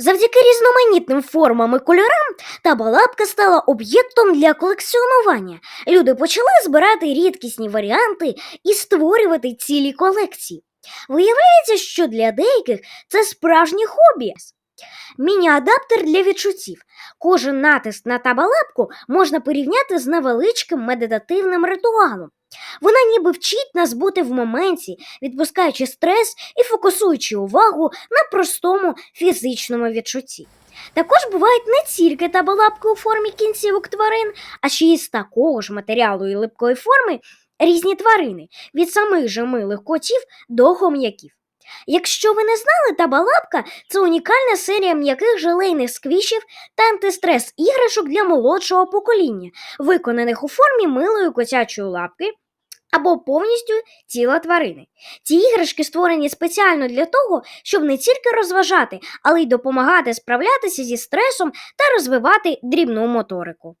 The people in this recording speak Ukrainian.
Завдяки різноманітним формам і кольорам та балапка стала об'єктом для колекціонування. Люди почали збирати рідкісні варіанти і створювати цілі колекції. Виявляється, що для деяких це справжнє хобі. Міні-адаптер для відчуттів. Кожен натиск на табалапку можна порівняти з невеличким медитативним ритуалом. Вона ніби вчить нас бути в моменті, відпускаючи стрес і фокусуючи увагу на простому фізичному відчутті. Також бувають не тільки табалапки у формі кінцівок тварин, а ще й з такого ж матеріалу і липкої форми різні тварини, від самих же милих котів до хом'яків. Якщо ви не знали, табалапка це унікальна серія м'яких желейних сквішів та антистрес іграшок для молодшого покоління, виконаних у формі милої котячої лапки або повністю тіла тварини. Ці іграшки створені спеціально для того, щоб не тільки розважати, але й допомагати справлятися зі стресом та розвивати дрібну моторику.